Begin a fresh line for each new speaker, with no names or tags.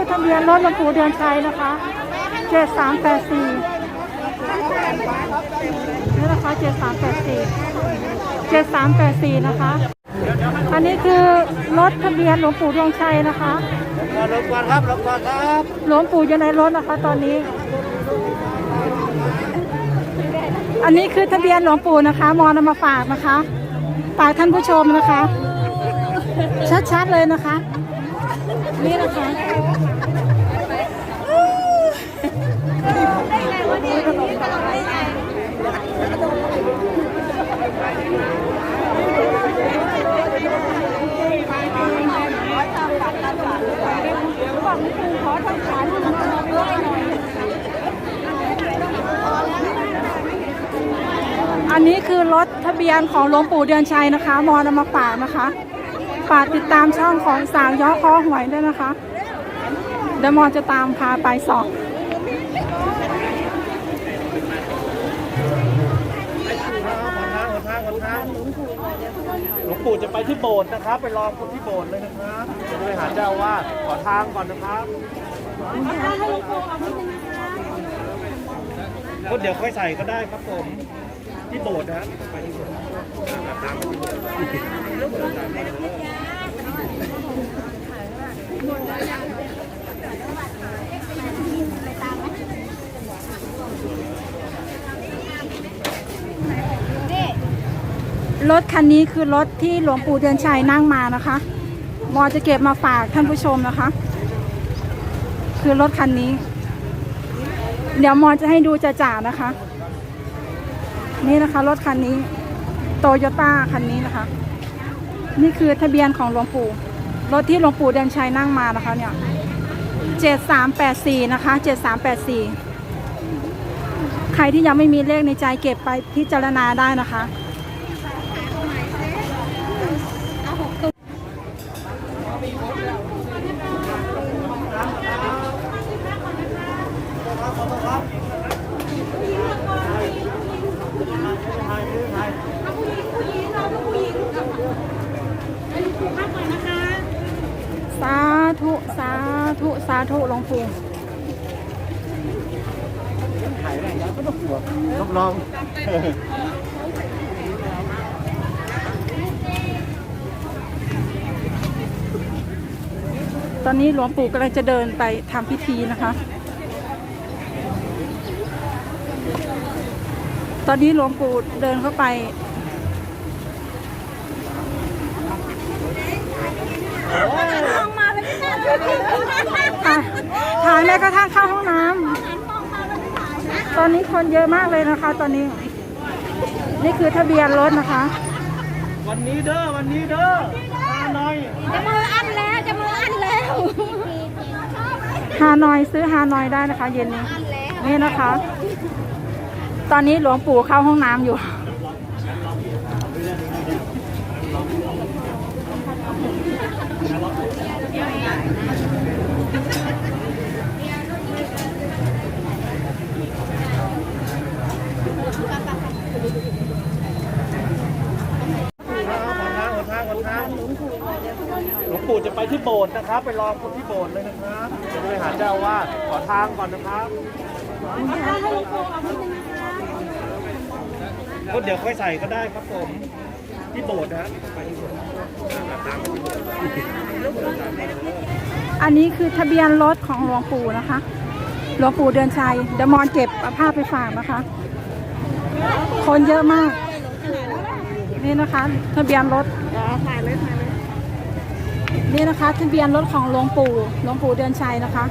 นะคะคือทะเบียนรถหลวงปู่เดือนชัยนะคะเจ็ดสามแปดสี่นี่นะคะเจ็ดสามแปดสี่เจ็ดสามแปดสี่นะคะ อันนี้คือรถทะเบียนหลวงปู่ดวงชัยนะคะ
รบกวนครับรบกวนครับ
หลวงปู่อยู่ในรถนะคะตอนนี้ อันนี้คือทะเบียนหลวงปู่นะคะ มอนำมาฝากนะคะฝากท่านผู้ชมนะคะ ชัดๆเลยนะคะ นี่นะคะ อันนี้คือรถทะเบียนของหลวงปู่เดือนชัยนะคะ มอนมาฝานะคะฝากติดตามช่องของสาวย้อคอหวยด้วยนะคะเดมอนจะตามพาไปสอบ
หลวง ปู่จะไปที่โบสถ์นะครับ ไปรอคุณที่โบสถ์เลยนะครับจะไปหาเจ้าว่าสขอทางก่อนนะครับก็เดี๋ยวค่อยใส่ก็ได้ครับผม ที่โบสถ์นะครับไปที่โบสถ์ตามไปที่โบสถ์
รถคันนี้คือรถที่หลวงปู่เดือนชัยนั่งมานะคะมอจะเก็บมาฝากท่านผู้ชมนะคะ คือรถคันนี้ เดี๋ยวมอจะให้ดูจ่าๆนะคะ นี่นะคะรถคันนี้โตโยต้าคันนี้นะคะ นี่คือทะเบียนของหลวงปู่รถที่หลวงปู่เดือนชัยนั่งมานะคะ เนี่ยเจ็ดสามแปดสี่นะคะเจ็ดสามแปดสี่ใครที่ยังไม่มีเลขในใจเก็บไปพิจารณาได้นะคะ สา ธุสาธุสาธุหลวงปู่
รับรอง
ตอนนี้หลวงปู่กำลังจะเดินไปทำพิธีนะคะ ตอนนี้หลวงปู่เดินเข้าไป ถ่ายถ่ายแม้กระทั่งเข้าห้องน้ำ ต อนนี้คนเยอะมากเลยนะคะ ตอนนี้ นี่คือทะเบียนรถนะคะ
วันนี้เด้อวันนี้เด้อมาหน่อย
จะมืออันแล้วจะมืออันแล้ว
ฮานอยซื้อฮานอยได้นะคะ เย็นนี้นี่นะคะ ตอนนี้หลวงปู่เข้าห้องน้ำอยู่
หลวงปู่ จะไปที่โบสถ์นะครับ ไปรอคุณที่โบสถ์เลยนะครับจะไปหาเจ้าว่าขอทางก่อนนะครับก็เดี๋ยวค่อยใส่ก็ได้ครับผมที่โบสถ์นะครับไปที่โบสถ์ตามไปที่โบสถ์
อันนี้คือทะเบียนรถของหลวงปู่นะคะ หลวงปู่เดือนชัยเดยวมอนเก็บเอาภาพไปฝากนะคะ คนเยอะมาก นี่นะคะ ทะเบียนรถ นี่นะคะทะเบียนรถของหลวงปู่หลวงปู่เดือนชัยนะคะ